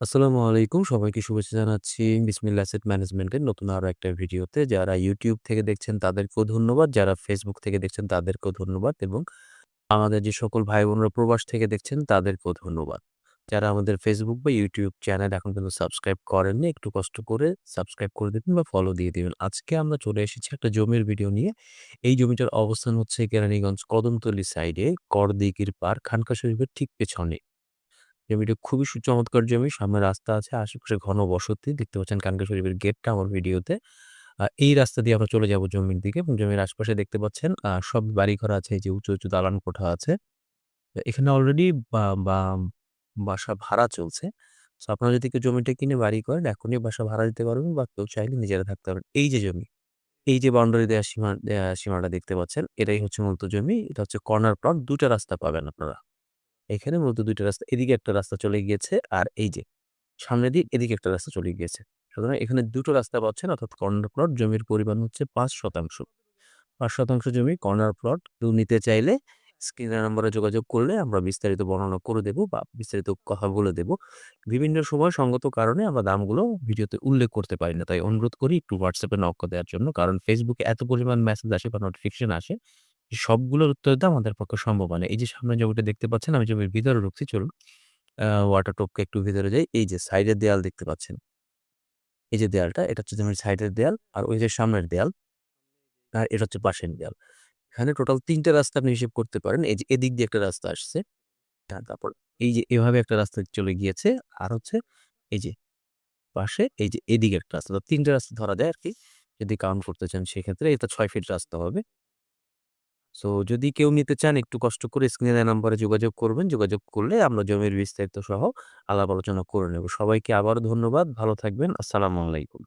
আসসালামু আলাইকুম। সবাইকে শুভেচ্ছা জানাচ্ছি বিসমিল্লাহ অ্যাসেট ম্যানেজমেন্টের নতুন আরও একটা ভিডিওতে। যারা ইউটিউব থেকে দেখছেন তাদেরকেও ধন্যবাদ। যারা ফেসবুক থেকে দেখছেন তাদেরকেও ধন্যবাদ এবং আমাদের যে সকল ভাই-বোনরা প্রবাস থেকে দেখছেন তাদেরকেও ধন্যবাদ। যারা আমাদের ফেসবুক বা ইউটিউব চ্যানেল এখন কিন্তু সাবস্ক্রাইব করেননি, একটু কষ্ট করে সাবস্ক্রাইব করে দিবেন বা ফলো দিয়ে দিবেন। আজকে আমরা চলে এসেছি একটা জমির ভিডিও নিয়ে। এই জমিটার অবস্থান হচ্ছে কেরানীগঞ্জ কদমতলী সাইডে করদিঘির পাড় খানকা শরীফের ঠিক পেছনে। জমিটা খুবই সুচমৎকার জমি। সামনে রাস্তা আছে, আশেপাশে ঘন বসতি। দেখতে পাচ্ছেন খানকা শরীফের গেটটা আমার ভিডিওতে। এই রাস্তা দিয়ে আমরা চলে যাব জমির দিকে এবং জমির আশপাশে দেখতে পাচ্ছেন সব বাড়িঘর আছে, এই যে উঁচু, উঁচু দালান কোঠা আছে। এখানে অলরেডি বাসা ভাড়া চলছে। সো আপনারা যদি কেউ জমিটা কিনে বাড়ি করেন, এখনই বাসা ভাড়া দিতে পারবেন বা কেউ চাইলে নিজেরা থাকতে পারবেন। এই যে জমি, এই যে বাউন্ডারি দেওয়া সীমা সীমাটা দেখতে পাচ্ছেন, এটাই হচ্ছে মূলত জমি। এটা হচ্ছে কর্নার প্লট। দুটা রাস্তা পাবেন আপনারা। এখানে মূলত দুইটা রাস্তা। এদিকে একটা রাস্তা চলে গিয়েছে আর এই যে সামনে দিয়ে এদিকে একটা রাস্তা চলে গিয়েছে। সুতরাং এখানে ২ টো রাস্তা পাচ্ছেন অর্থাৎ কর্নার প্লট। জমির পরিমাণ হচ্ছে ৫% ৫% জমি কর্নার প্লট। কেউ নিতে চাইলে স্ক্রিনের নাম্বারে যোগাযোগ করলে আমরা বিস্তারিত বর্ণনা করে দেব বা বিস্তারিত কথা বলে দেব। বিভিন্ন সময় সঙ্গত কারণে আমরা দামগুলো ভিডিওতে উল্লেখ করতে পারি না। তাই অনুরোধ করি একটু হোয়াটসঅ্যাপে এ নক দেওয়ার জন্য। কারণ ফেসবুকে এত পরিমাণ মেসেজ আসে বা নোটিফিকেশন আসে, সবগুলোর উত্তর দেওয়া আমাদের পক্ষে সম্ভব হয় না। এই যে সামনে জমিটা দেখতে পাচ্ছেন, আমি জমির ভিতরে ঢুকছি চলুন। ওয়াটার টপকে একটু ভিতরে যাই। এই যে সাইডের দেয়াল দেখতে পাচ্ছেন। এই যে দেয়ালটা, এটা হচ্ছে জমির সাইডের দেয়াল আর ওই যে সামনের দেয়াল। আর এটা হচ্ছে পাশের দেয়াল। এখানে টোটাল ৩ টা রাস্তা আপনি হিসেব করতে পারেন। এই যে এদিক দিয়ে একটা রাস্তা আসছে। হ্যাঁ, তারপর এই যে এভাবে একটা রাস্তা চলে গিয়েছে। আর হচ্ছে এই যে পাশে এই যে এদিকে একটা রাস্তা। তো ৩ টা রাস্তা ধরা যায় আরকি। যদি কাউন্ট করতে চান সেক্ষেত্রে এটা ৬ ফিট রাস্তা হবে। সো যদি কেউ নিতে চান, একটু কষ্ট করে স্ক্রিনে নাম্বারে যোগাযোগ করবেন। যোগাযোগ করলে আমরা জমির বিস্তারিত সহ আলাপ আলোচনা করে নেব। সবাইকে আবারও ধন্যবাদ। ভালো থাকবেন। আসসালামু আলাইকুম।